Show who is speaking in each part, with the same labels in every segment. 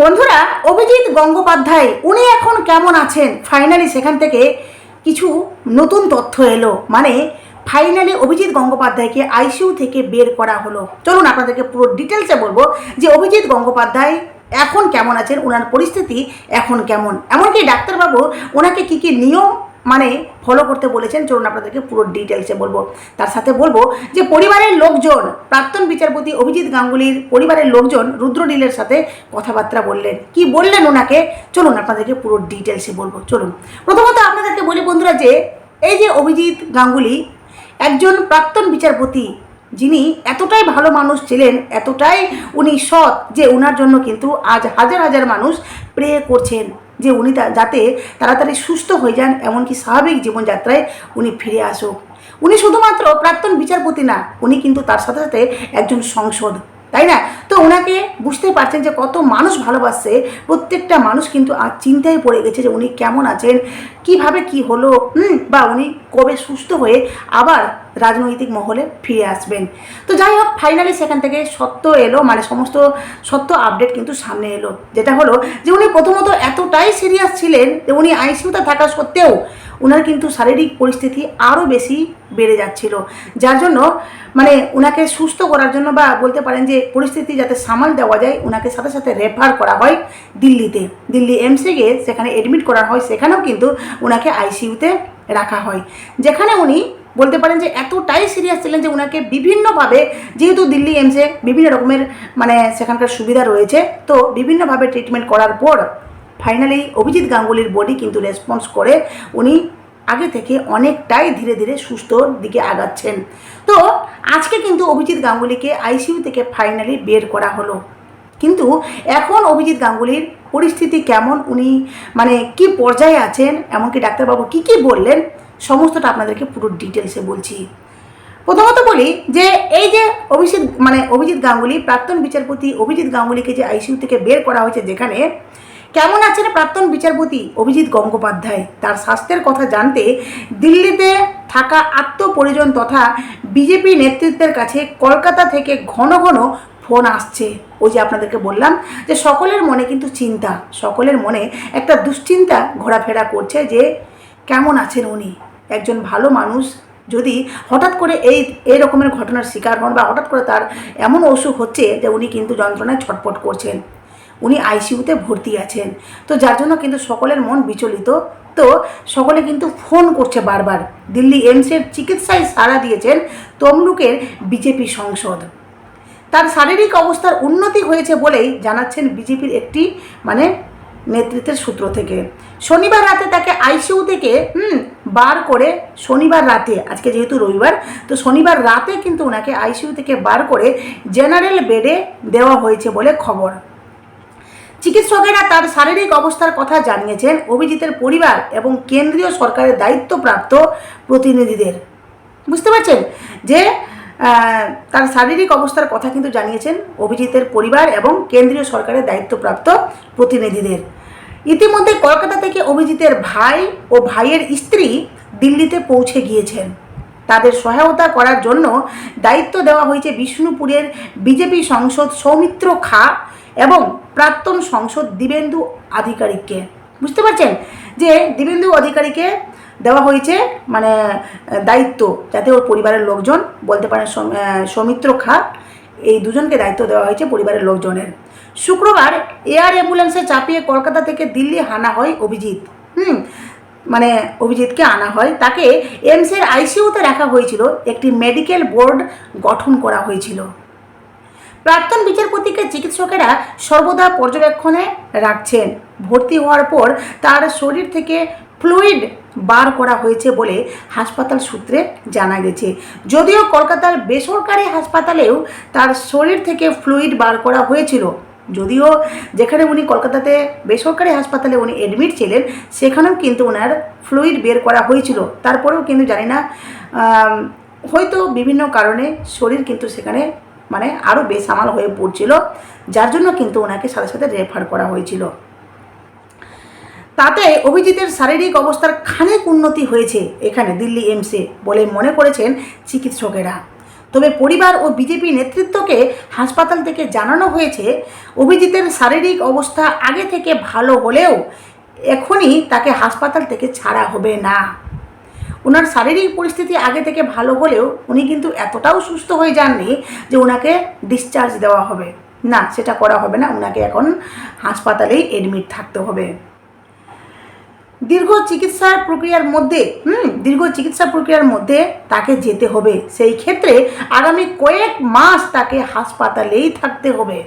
Speaker 1: বন্ধুরা, অভিজিৎ গঙ্গোপাধ্যায়, উনি এখন কেমন আছেন? ফাইনালি সেখান থেকে কিছু নতুন তথ্য এলো। মানে ফাইনালি অভিজিৎ গঙ্গোপাধ্যায়কে আইসিইউ থেকে বের করা হলো। চলুন আপনাদেরকে পুরো ডিটেলসে বলব যে অভিজিৎ গঙ্গোপাধ্যায় এখন কেমন আছেন ওনার পরিস্থিতি এখন কেমন। এমনকি ডাক্তারবাবু, ওনাকে কী কী নিয়ম মানে ফলো করতে বলেছেন, চলুন আপনাদেরকে পুরো ডিটেলসে বলব। তার সাথে বলব যে পরিবারের লোকজন, প্রাক্তন বিচারপতি অভিজিৎ গাঙ্গুলির পরিবারের লোকজন রুদ্রনীলের সাথে কথাবার্তা বললেন। কি বললেন ওনাকে? চলুন আপনাদেরকে পুরো ডিটেলসে বলব। চলুন। প্রথমত আপনাদেরকে বলি বন্ধুরা যে, এই যে অভিজিৎ গাঙ্গুলি, একজন প্রাক্তন বিচারপতি, যিনি এতটাই ভালো মানুষ ছিলেন, এতটাই উনি সৎ যে ওনার জন্য কিন্তু আজ হাজার হাজার মানুষ প্রে করছেন। যে উনি যাতে তাড়াতাড়ি সুস্থ হয়ে যান এমনকি স্বাভাবিক জীবনযাত্রায় উনি ফিরে আসুক। উনি শুধুমাত্র প্রাক্তন বিচারপতি না, উনি কিন্তু তার সাথে সাথে একজন সংসদ, তাই না? তো ওনাকে বুঝতে পারছেন যে কত মানুষ ভালোবাসছে, প্রত্যেকটা মানুষ কিন্তু আর চিন্তায় পড়ে গেছে যে উনি কেমন আছেন, কীভাবে কি হলো বা উনি কবে সুস্থ হয়ে আবার রাজনৈতিক মহলে ফিরে আসবেন। তো যাই হোক ফাইনালি সেখান থেকে সত্য এলো মানে সমস্ত সত্য আপডেট কিন্তু সামনে এলো। যেটা হলো যে উনি প্রথমত এতটাই সিরিয়াস ছিলেন যে উনি আইসিউতে থাকা সত্ত্বেও ওনার কিন্তু শারীরিক পরিস্থিতি আরও বেশি বেড়ে যাচ্ছিল। যার জন্য মানে ওনাকে সুস্থ করার জন্য বা বলতে পারেন যে পরিস্থিতি যাতে সামাল দেওয়া যায় ওনাকে সাথে সাথে রেফার করা হয় দিল্লিতে। দিল্লি এমসে গিয়ে সেখানে এডমিট করা হয়, সেখানেও কিন্তু ওনাকে আইসিইউতে রাখা হয়। যেখানে উনি বলতে পারেন যে এতটাই সিরিয়াস ছিলেন যে ওনাকে বিভিন্নভাবে, যেহেতু দিল্লি এমসে বিভিন্ন রকমের মানে সেখানকার সুবিধা রয়েছে, তো বিভিন্নভাবে ট্রিটমেন্ট করার পর ফাইনালি অভিজিৎ গাঙ্গুলির বডি কিন্তু রেসপন্স করে, উনি আগে থেকে অনেকটাই ধীরে ধীরে সুস্থর দিকে আগাচ্ছেন। তো আজকে কিন্তু অভিজিৎ গাঙ্গুলিকে আইসিইউ থেকে ফাইনালি বের করা হলো। কিন্তু এখন অভিজিৎ গাঙ্গুলির পরিস্থিতি কেমন? উনি মানে কি পর্যায়ে আছেন? এমনকি ডাক্তারবাবু কি কি বললেন? সমস্তটা আপনাদেরকে পুরো ডিটেলসে বলছি। প্রথমত বলি যে, এই যে অভিজিৎ মানে অভিজিৎ গাঙ্গুলি, প্রাক্তন বিচারপতি অভিজিৎ গাঙ্গুলিকে যে আইসিইউ থেকে বের করা হয়েছে যেখানে, কেমন আছেন প্রাক্তন বিচারপতি অভিজিৎ গঙ্গোপাধ্যায়? তার স্বাস্থ্যের কথা জানতে দিল্লিতে থাকা আত্মপরিজন তথা বিজেপি নেতৃত্বের কাছে কলকাতা থেকে ঘন ঘন ফোন আসছে। ওই যে আপনাদেরকে বললাম যে, সকলের মনে কিন্তু চিন্তা, সকলের মনে একটা দুশ্চিন্তা ঘোরাফেরা করছে যে, কেমন আছেন উনি? একজন ভালো মানুষ যদি হঠাৎ করে এই এই রকমের ঘটনার শিকার হন বা হঠাৎ করে তার এমন অসুখ হচ্ছে যে উনি কিন্তু যন্ত্রণায় ছটপট করছেন, উনি আইসিইউতে ভর্তি আছেন। তো যার জন্য কিন্তু সকলের মন বিচলিত। তো সকলে কিন্তু ফোন করছে বারবার। দিল্লি এমসের চিকিৎসায় সাড়া দিয়েছেন তমলুকের বিজেপি সংসদ। তার শারীরিক অবস্থার উন্নতি হয়েছে বলেই জানাচ্ছেন বিজেপির একটি মানে নেতৃত্বের সূত্র থেকে। শনিবার রাতে তাকে আইসিইউ থেকে, হুম বার করে শনিবার রাতে, আজকে যেহেতু রবিবার, তো শনিবার রাতে কিন্তু ওনাকে আইসিইউ থেকে বার করে জেনারেল বেডে দেওয়া হয়েছে বলে খবর। চিকিৎসকেরা তার শারীরিক অবস্থার কথা জানিয়েছেন অভিজিতের পরিবার এবং কেন্দ্রীয় সরকারের দায়িত্বপ্রাপ্ত প্রতিনিধিদের। বুঝতে পারছেন? যে তার শারীরিক অবস্থার কথা কিন্তু জানিয়েছেন অভিজিতের পরিবার এবং কেন্দ্রীয় সরকারের দায়িত্বপ্রাপ্ত প্রতিনিধিদের। ইতিমধ্যে কলকাতা থেকে অভিজিতের ভাই ও ভাইয়ের স্ত্রী দিল্লিতে পৌঁছে গিয়েছেন। তাদের সহায়তা করার জন্য দায়িত্ব দেওয়া হয়েছে বিষ্ণুপুরের বিজেপি সংসদ সৌমিত্র খা এবং প্রাক্তন সংসদ দিবেন্দু আধিকারিককে। বুঝতে পারছেন? যে দিবেন্দু অধিকারীকে দেওয়া হয়েছে মানে দায়িত্ব যাতে ওর পরিবারের লোকজন, বলতে পারেন সৌমিত্র খা এই দুজনকে দায়িত্ব দেওয়া হয়েছে পরিবারের লোকজনের। শুক্রবার এয়ার অ্যাম্বুলেন্সে চাপিয়ে কলকাতা থেকে দিল্লি হানা হয় অভিজিৎ। হুম মানে অভিজিৎকে আনা হয়। তাকে এমসের আইসিইউতে রাখা হয়েছিল। একটি মেডিকেল বোর্ড গঠন করা হয়েছিল। প্রাক্তন বিচারপতিকে চিকিৎসকেরা সর্বদা পর্যবেক্ষণে রাখছেন। ভর্তি হওয়ার পর তার শরীর থেকে ফ্লুইড বার করা হয়েছে বলে হাসপাতাল সূত্রে জানা গেছে। যদিও কলকাতার বেসরকারি হাসপাতালেও তার শরীর থেকে ফ্লুইড বার করা হয়েছিল। যদিও যেখানে উনি কলকাতাতে বেসরকারি হাসপাতালে উনি অ্যাডমিট ছিলেন, সেখানেও কিন্তু ওনার ফ্লুইড বের করা হয়েছিল। তারপরেও কিন্তু জানি না হয়তো বিভিন্ন কারণে শরীর কিন্তু সেখানে মানে আরও বেসামাল হয়ে পড়ছিল, যার জন্য কিন্তু ওনাকে সাথে সাথে রেফার করা হয়েছিল। তাতে অভিজিতের শারীরিক অবস্থার খানিক উন্নতি হয়েছে এখানে দিল্লি এমসে বলে মনে করেছেন চিকিৎসকেরা। তবে পরিবার ও বিজেপি নেতৃত্বকে হাসপাতাল থেকে জানানো হয়েছে, অভিজিতের শারীরিক অবস্থা আগে থেকে ভালো হলেও এখনই তাকে হাসপাতাল থেকে ছাড়া হবে না। ওনার শারীরিক পরিস্থিতি আগে থেকে ভালো হলেও উনি কিন্তু এতটাও সুস্থ হয়ে যাননি যে ওনাকে ডিসচার্জ দেওয়া হবে। না, সেটা করা হবে না, ওনাকে এখন হাসপাতালেই এডমিট থাকতে হবে। দীর্ঘ চিকিৎসার প্রক্রিয়ার মধ্যে, হুম, দীর্ঘ চিকিৎসা প্রক্রিয়ার মধ্যে তাকে যেতে হবে। সেই ক্ষেত্রে আগামী কয়েক মাস তাকে হাসপাতালেই থাকতে হবে।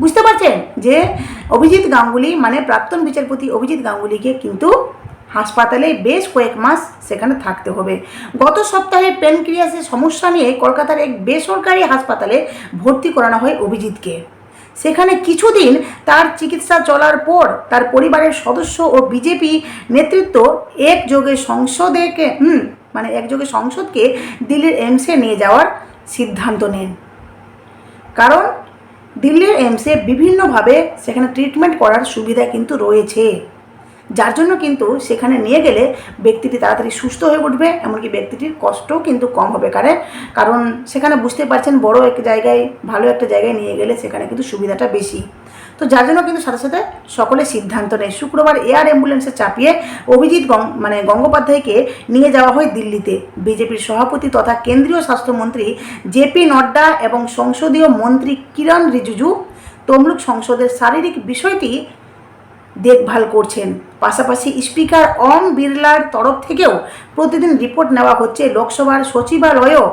Speaker 1: বুঝতে পারছেন যে অভিজিৎ গাঙ্গুলি মানে প্রাক্তন বিচারপতি অভিজিৎ গাঙ্গুলিকে কিন্তু হাসপাতালে বেশ কয়েক মাস সেখানে থাকতে হবে। গত সপ্তাহে প্যানক্রিয়াসের সমস্যা নিয়ে কলকাতার এক বেসরকারি হাসপাতালে ভর্তি করানো হয় অভিজিৎকে। সেখানে কিছুদিন তার চিকিৎসা চলার পর তার পরিবারের সদস্য ও বিজেপি নেতৃত্ব একযোগে সংসদেকে, হুম মানে একযোগে সংসদকে দিল্লির এমসে নিয়ে যাওয়ার সিদ্ধান্ত নেন। কারণ দিল্লির এমসে বিভিন্নভাবে সেখানে ট্রিটমেন্ট করার সুবিধা কিন্তু রয়েছে। যার জন্য কিন্তু সেখানে নিয়ে গেলে ব্যক্তিটি তাড়াতাড়ি সুস্থ হয়ে উঠবে, এমনকি ব্যক্তিটির কষ্টও কিন্তু কম হবে। কারণ কারণ সেখানে বুঝতে পারছেন বড় এক জায়গায়, ভালো একটা জায়গায় নিয়ে গেলে সেখানে কিন্তু সুবিধাটা বেশি। তো যার জন্য কিন্তু সাথে সাথে সকলে সিদ্ধান্ত নেয়। শুক্রবার এয়ার অ্যাম্বুলেন্সে চাপিয়ে অভিজিৎ গং মানে গঙ্গোপাধ্যায়কে নিয়ে যাওয়া হয় দিল্লিতে। বিজেপির সভাপতি তথা কেন্দ্রীয় স্বাস্থ্যমন্ত্রী জেপি নড্ডা এবং সংসদীয় মন্ত্রী কিরণ রিজিজু তমলুক সংসদের শারীরিক বিষয়টি দেখভাল করছেন। পাশাপাশি স্পিকার ওম বিড়লার তরফ থেকেও প্রতিদিন রিপোর্ট নেওয়া হচ্ছে। লোকসভার সচিবালয়ও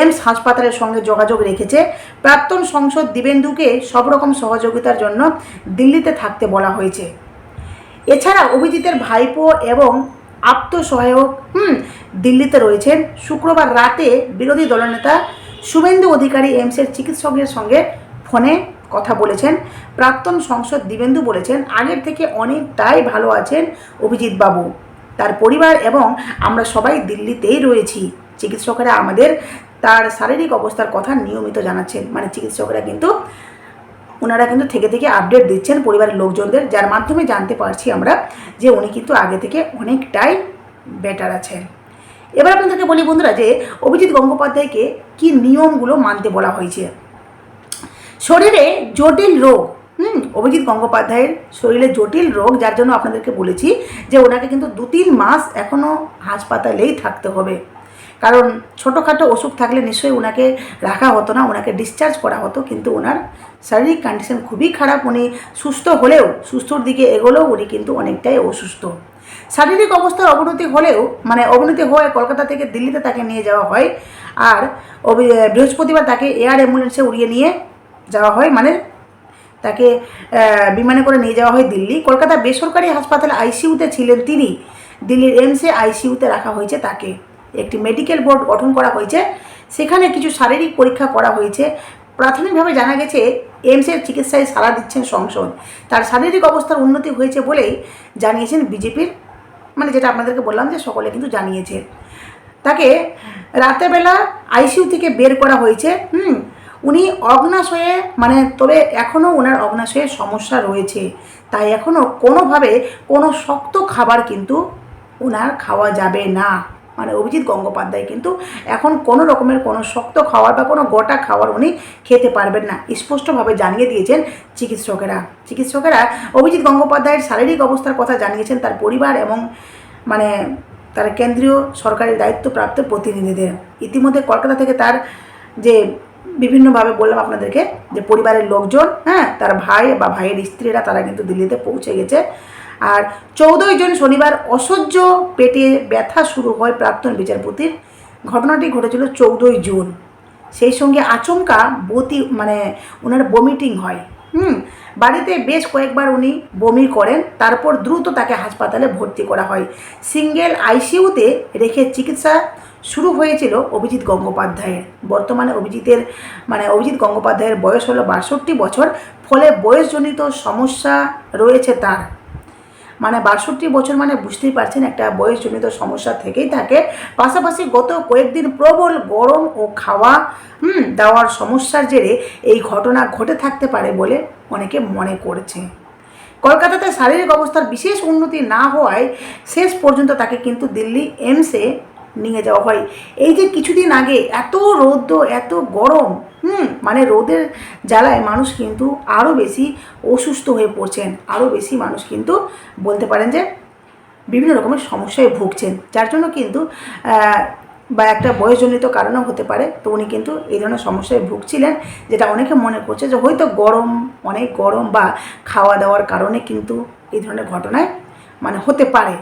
Speaker 1: এমস হাসপাতালের সঙ্গে যোগাযোগ রেখেছে। প্রাক্তন সংসদ দিবেন্দুকে সব রকম সহযোগিতার জন্য দিল্লিতে থাকতে বলা হয়েছে। এছাড়া অভিজিতের ভাইপো এবং আপ্তসহায়ক হুম, দিল্লিতে রয়েছেন। শুক্রবার রাতে বিরোধী দলনেতা শুভেন্দু অধিকারী এমসের চিকিৎসকের সঙ্গে ফোনে কথা বলেছেন। প্রাক্তন সংসদ দিবেন্দু বলেছেন, আগের থেকে অনেকটাই ভালো আছেন অভিজিৎ বাবু। তার পরিবার এবং আমরা সবাই দিল্লিতেই রয়েছি। চিকিৎসকেরা আমাদের তার শারীরিক অবস্থার কথা নিয়মিত জানাচ্ছেন। মানে চিকিৎসকরা কিন্তু, ওনারা কিন্তু থেকে থেকে আপডেট দিচ্ছেন পরিবারের লোকজনদের, যার মাধ্যমে জানতে পারছি আমরা যে উনি কিন্তু আগে থেকে অনেকটাই বেটার আছেন। এবার আপনাদেরকে বলি বন্ধুরা যে অভিজিৎ গঙ্গোপাধ্যায়কে কি নিয়মগুলো মানতে বলা হয়েছে। শরীরে জটিল রোগ, হুম, অভিজিৎ গঙ্গোপাধ্যায়ের শরীরে জটিল রোগ, যার জন্য আপনাদেরকে বলেছি যে ওনাকে কিন্তু দু তিন মাস এখনও হাসপাতালেই থাকতে হবে। কারণ ছোটোখাটো অসুখ থাকলে নিশ্চয়ই ওনাকে রাখা হতো না, ওনাকে ডিসচার্জ করা হতো, কিন্তু ওনার শারীরিক কন্ডিশন খুবই খারাপ। উনি সুস্থ হলেও, সুস্থর দিকে এগোলেও উনি কিন্তু অনেকটাই অসুস্থ। শারীরিক অবস্থার অবনতি হলেও মানে অবনতি হওয়ায় কলকাতা থেকে দিল্লিতে তাকে নিয়ে যাওয়া হয়। আর বৃহস্পতিবার তাকে এয়ার অ্যাম্বুলেন্সে উড়িয়ে নিয়ে যাওয়া হয় মানে তাকে বিমানে করে নিয়ে যাওয়া হয় দিল্লি। কলকাতা বেসরকারি হাসপাতালে আইসিইউতে ছিলেন তিনি। দিল্লির এমসে আইসিইউতে রাখা হয়েছে তাকে। একটি মেডিকেল বোর্ড গঠন করা হয়েছে। সেখানে কিছু শারীরিক পরীক্ষা করা হয়েছে। প্রাথমিকভাবে জানা গেছে এইমসের চিকিৎসায় সাড়া দিচ্ছেন সংসদ। তার শারীরিক অবস্থার উন্নতি হয়েছে বলেই জানিয়েছেন বিজেপির মানে যেটা আপনাদেরকে বললাম যে সকলে কিন্তু জানিয়েছে। তাকে রাতেরবেলা আইসিইউ থেকে বের করা হয়েছে। হুম উনি অগ্নাশয়ে মানে তবে এখনও ওনার অগ্নাশয়ে সমস্যা রয়েছে। তাই এখনও কোনোভাবে কোনো শক্ত খাবার কিন্তু ওনার খাওয়া যাবে না। মানে অভিজিৎ গঙ্গোপাধ্যায় কিন্তু এখন কোনো রকমের কোনো শক্ত খাবার বা কোনো গোটা খাবার উনি খেতে পারবেন না। স্পষ্টভাবে জানিয়ে দিয়েছেন চিকিৎসকেরা। চিকিৎসকেরা অভিজিৎ গঙ্গোপাধ্যায়ের শারীরিক অবস্থার কথা জানিয়েছেন তার পরিবার এবং মানে তার কেন্দ্রীয় সরকারের দায়িত্বপ্রাপ্ত প্রতিনিধিদের। ইতিমধ্যে কলকাতা থেকে তার যে বিভিন্নভাবে বললাম আপনাদেরকে যে পরিবারের লোকজন হ্যাঁ তার ভাই বা ভাইয়ের স্ত্রীরা তারা কিন্তু দিল্লিতে পৌঁছে গেছে। আর চৌদ্দই জন শনিবার অসহ্য পেটে ব্যথা শুরু হয় প্রাক্তন বিচারপতির। ঘটনাটি ঘটেছিল চৌদ্দই জুন। সেই সঙ্গে আচমকা বতি মানে ওনার বমিটিং হয়। হুম, বাড়িতে বেশ কয়েকবার উনি বমি করেন, তারপর দ্রুত তাকে হাসপাতালে ভর্তি করা হয়। সিঙ্গেল আইসিইউতে রেখে চিকিৎসা শুরু হয়েছিল অভিজিৎ গঙ্গোপাধ্যায়ের। বর্তমানে অভিজিতের মানে অভিজিৎ গঙ্গোপাধ্যায়ের বয়স হলো বাষট্টি বছর, ফলে বয়সজনিত সমস্যা রয়েছে তার। মানে বাষট্টি বছর মানে বুঝতেই পারছেন, একটা বয়সজনিত সমস্যা থেকেই থাকে পাশাপাশি গত কয়েকদিন প্রবল গরম ও খাওয়া দেওয়ার সমস্যার জেরে এই ঘটনা ঘটে থাকতে পারে বলে অনেকে মনে করছে। কলকাতাতে শারীরিক অবস্থার বিশেষ উন্নতি না হওয়ায় শেষ পর্যন্ত তাকে কিন্তু দিল্লি এইমসে নিয়ে যাওয়া হয়। এই যে কিছুদিন আগে এত রৌদ্র এত গরম, হুম মানে রোদের জ্বালায় মানুষ কিন্তু আরও বেশি অসুস্থ হয়ে পড়ছেন। আরও বেশি মানুষ কিন্তু বলতে পারেন যে বিভিন্ন রকমের সমস্যায় ভুগছেন। যার জন্য কিন্তু বা একটা বয়সজনিত কারণও হতে পারে। তো উনি কিন্তু এই ধরনের সমস্যায় ভুগছিলেন, যেটা অনেকে মনে করছে যে হয়তো গরম, অনেক গরম বা খাওয়া দাওয়ার কারণে কিন্তু এই ধরনের ঘটনায় মানে হতে পারে।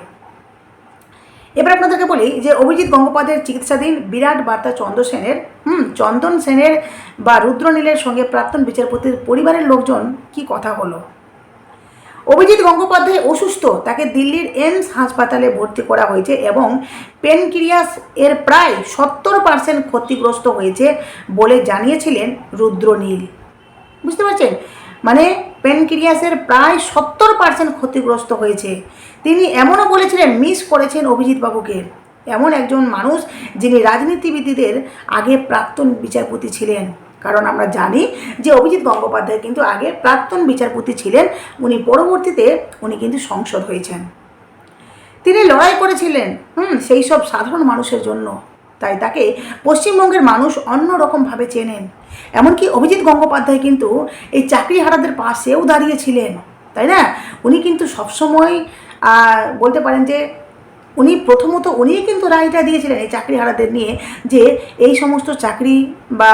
Speaker 1: এবার আপনাদেরকে বলি যে অভিজিৎ গঙ্গোপাধ্যায়ের চিকিৎসাধীন বিরাট বার্তা চন্দ্র সেনের, হুম, চন্দন সেনের বা রুদ্রনীলের সঙ্গে প্রাক্তন বিচারপতির পরিবারের লোকজন কি কথা হলো? অভিজিৎ গঙ্গোপাধ্যায় অসুস্থ, তাকে দিল্লির এমস হাসপাতালে ভর্তি করা হয়েছে এবং পেনক্রিয়াস এর প্রায় সত্তর পার্সেন্ট ক্ষতিগ্রস্ত হয়েছে বলে জানিয়েছিলেন রুদ্রনীল। বুঝতে পারছেন? মানে পেনক্রিয়াসের প্রায় সত্তর পার্সেন্ট ক্ষতিগ্রস্ত হয়েছে। তিনি এমনও বলেছিলেন, মিস করেছেন অভিজিৎ বাবুকে এমন একজন মানুষ যিনি রাজনীতিবিদদের আগে প্রাক্তন বিচারপতি ছিলেন। কারণ আমরা জানি যে অভিজিৎ গঙ্গোপাধ্যায় কিন্তু আগে প্রাক্তন বিচারপতি ছিলেন। উনি পরবর্তীতে উনি কিন্তু সংসদ হয়েছেন। তিনি লড়াই করেছিলেন, হুম, সেই সব সাধারণ মানুষের জন্য। তাই তাকে পশ্চিমবঙ্গের মানুষ অন্যরকমভাবে চেনেন। এমনকি অভিজিৎ গঙ্গোপাধ্যায় কিন্তু এই চাকরি হারাদের পাশেও দাঁড়িয়েছিলেন, তাই না? উনি কিন্তু সবসময় বলতে পারেন যে, উনি প্রথমত উনিই কিন্তু রায়টা দিয়েছিলেন এই চাকরিহারাদের নিয়ে, যে এই সমস্ত চাকরি বা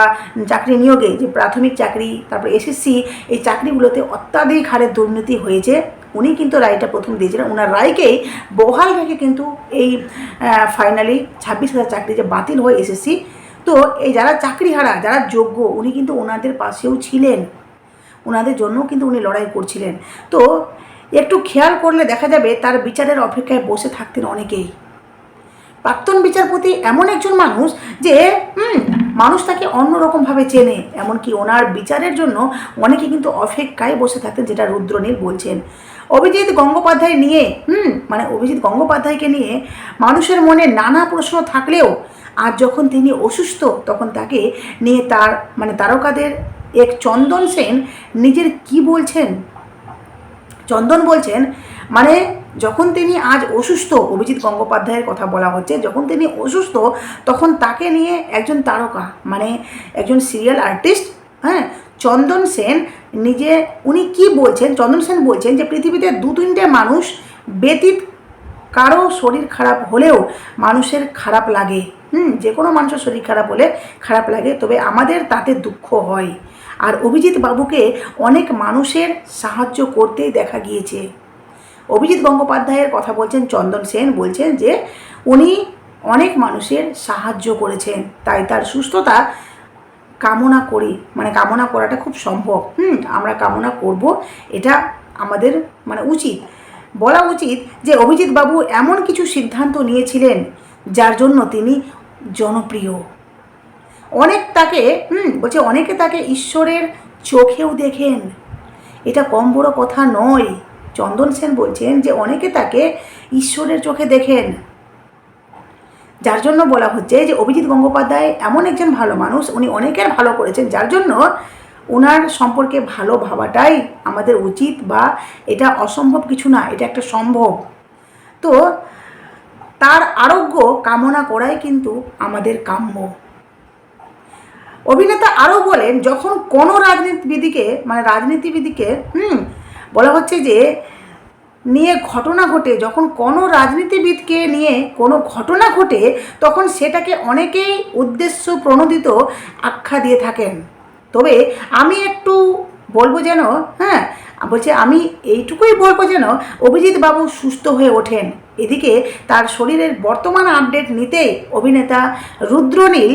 Speaker 1: চাকরি নিয়োগে যে প্রাথমিক চাকরি, তারপর এসএসসি, এই চাকরিগুলোতে অত্যাধিক হারে দুর্নীতি হয়েছে। উনি কিন্তু রায়টা প্রথম দিয়েছিলেন। ওনার রায়কেই বহাল রেখে কিন্তু এই ফাইনালি ছাব্বিশ হাজার চাকরি যে বাতিল হয় এসএসসি, তো এই যারা চাকরিহারা, যারা যোগ্য, উনি কিন্তু ওনাদের পাশেও ছিলেন। ওনাদের জন্য কিন্তু উনি লড়াই করছিলেন। তো একটু খেয়াল করলে দেখা যাবে তার বিচারের অপেক্ষায় বসে থাকতেন অনেকেই। প্রাক্তন বিচারপতি এমন একজন মানুষ যে মানুষ তাকে অন্যরকমভাবে চেনে, এমনকি ওনার বিচারের জন্য অনেকে কিন্তু অপেক্ষায় বসে থাকতেন, যেটা রুদ্রনীল বলছেন। অভিজিৎ গঙ্গোপাধ্যায় নিয়ে, হুম মানে অভিজিৎ গঙ্গোপাধ্যায়কে নিয়ে মানুষের মনে নানা প্রশ্ন থাকলেও আজ যখন তিনি অসুস্থ, তখন তাকে নিয়ে তার মানে তারকাদের এক চন্দন সেন নিজের কি বলছেন? চন্দন বলছেন মানে যখন তিনি আজ অসুস্থ, অভিজিৎ গঙ্গোপাধ্যায়ের কথা বলা হচ্ছে, যখন তিনি অসুস্থ, তখন তাকে নিয়ে একজন তারকা মানে একজন সিরিয়াল আর্টিস্ট হ্যাঁ চন্দন সেন নিজে, উনি কি বলছেন? চন্দন সেন বলছেন যে পৃথিবীতে দু তিনটে মানুষ ব্যতীত কারও শরীর খারাপ হলেও মানুষের খারাপ লাগে। হুম, যে কোনো মানুষের শরীর খারাপ হলে খারাপ লাগে, তবে আমাদের তাতে দুঃখ হয়। আর অভিজিৎ বাবুকে অনেক মানুষের সাহায্য করতেই দেখা গিয়েছে। অভিজিৎ গঙ্গোপাধ্যায়ের কথা বলছেন, চন্দন সেন বলছেন যে উনি অনেক মানুষের সাহায্য করেছেন, তাই তার সুস্থতা কামনা করি মানে কামনা করাটা খুব সম্ভব। হুম, আমরা কামনা করব, এটা আমাদের মানে উচিত। বলা উচিত যে অভিজিৎ বাবু এমন কিছু সিদ্ধান্ত নিয়েছিলেন যার জন্য তিনি জনপ্রিয়। অনেক তাকে, হুম, বলছে অনেকে তাকে ঈশ্বরের চোখেও দেখেন। এটা কম বড় কথা নয়। চন্দন সেন বলছেন যে অনেকে তাকে ঈশ্বরের চোখে দেখেন। যার জন্য বলা হচ্ছে যে অভিজিৎ গঙ্গোপাধ্যায় এমন একজন ভালো মানুষ, উনি অনেকের ভালো করেছেন, যার জন্য ওনার সম্পর্কে ভালো ভাবাটাই আমাদের উচিত বা এটা অসম্ভব কিছু না, এটা একটা সম্ভব। তো তার আরোগ্য কামনা করাই কিন্তু আমাদের কাম্য। অভিনেতা আরও বলেন, যখন কোনো রাজনীতিবিদিকে মানে রাজনীতিবিদিকে, হুম, বলা হচ্ছে যে নিয়ে ঘটনা ঘটে, যখন কোনো রাজনীতিবিদকে নিয়ে কোনো ঘটনা ঘটে, তখন সেটাকে অনেকেই উদ্দেশ্য প্রণোদিত আখ্যা দিয়ে থাকেন। তবে আমি একটু বলব যেন হ্যাঁ বলছে আমি এইটুকুই বলব যেন অভিজিৎ বাবু সুস্থ হয়ে ওঠেন। এদিকে তার শরীরের বর্তমান আপডেট নিতেই অভিনেতা রুদ্রনীল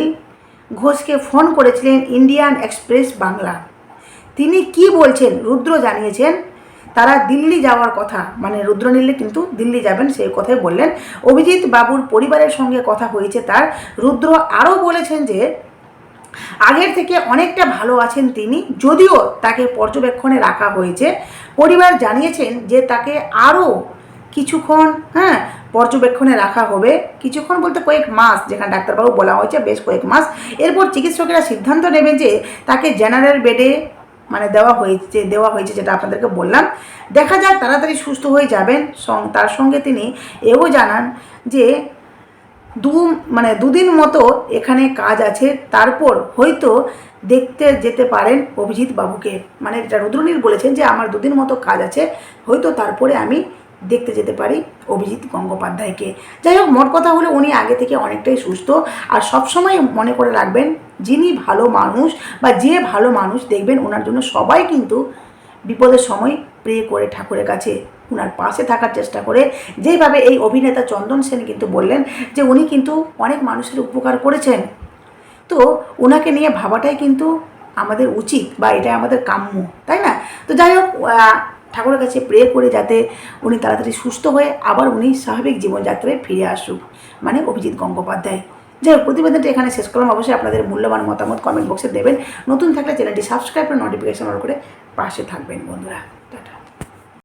Speaker 1: ঘোষকে ফোন করেছিলেন ইন্ডিয়ান এক্সপ্রেস বাংলা। তিনি কি বলছেন? রুদ্র জানিয়েছেন তারা দিল্লি যাওয়ার কথা মানে রুদ্রনীলে কিন্তু দিল্লি যাবেন সেই কথাই বললেন। অভিজিৎ বাবুর পরিবারের সঙ্গে কথা হয়েছে তার। রুদ্র আরও বলেছেন যে, আগের থেকে অনেকটা ভালো আছেন তিনি, যদিও তাকে পর্যবেক্ষণে রাখা হয়েছে। পরিবার জানিয়েছেন যে তাকে আরও কিছুক্ষণ হ্যাঁ পর্যবেক্ষণে রাখা হবে। কিছুক্ষণ বলতে কয়েক মাস, যেখানে ডাক্তারবাবু বলা হয়েছে, বেশ কয়েক মাস। এরপর চিকিৎসকেরা সিদ্ধান্ত নেবেন যে তাকে জেনারেল বেডে মানে দেওয়া হয়েছে দেওয়া হয়েছে যেটা আপনাদেরকে বললাম। দেখা যাক তাড়াতাড়ি সুস্থ হয়ে যাবেন। সং- তার সঙ্গে তিনি এও জানান যে, দু মানে দুদিন মতো এখানে কাজ আছে। তারপর হয়তো দেখতে যেতে পারেন অভিজিৎ বাবুকে। মানে এটা রুদ্রনীল বলেছেন যে, আমার দুদিন মতো কাজ আছে। হয়তো তারপরে আমি দেখতে যেতে পারি অভিজিৎ গঙ্গোপাধ্যায়কে। যাই হোক, মোট কথা হলো উনি আগে থেকে অনেকটাই সুস্থ আর সবসময় মনে করে রাখবেন, যিনি ভালো মানুষ বা যে ভালো মানুষ দেখবেন ওনার জন্য সবাই কিন্তু বিপদের সময় প্রে করে ঠাকুরের কাছে ওনার পাশে থাকার চেষ্টা করে। যেভাবে এই অভিনেতা চন্দন সেন কিন্তু বললেন যে, উনি কিন্তু অনেক মানুষের উপকার করেছেন। তো ওনাকে নিয়ে ভাবাটাই কিন্তু আমাদের উচিত বা এটা আমাদের কাম্য, তাই না? তো যাই হোক ঠাকুরের কাছে প্রে করে যাতে উনি তাড়াতাড়ি সুস্থ হয়ে আবার উনি স্বাভাবিক জীবনযাত্রায় ফিরে আসুক। মানে অভিজিৎ গঙ্গোপাধ্যায়। যাই হোক, প্রতিবেদনটি এখানে শেষ করলাম। অবশ্যই আপনাদের মূল্যবান মতামত কমেন্ট বক্সে দেবেন। নতুন থাকলে চ্যানেলটি সাবস্ক্রাইব করে নোটিফিকেশন অন করে পাশে থাকবেন বন্ধুরা।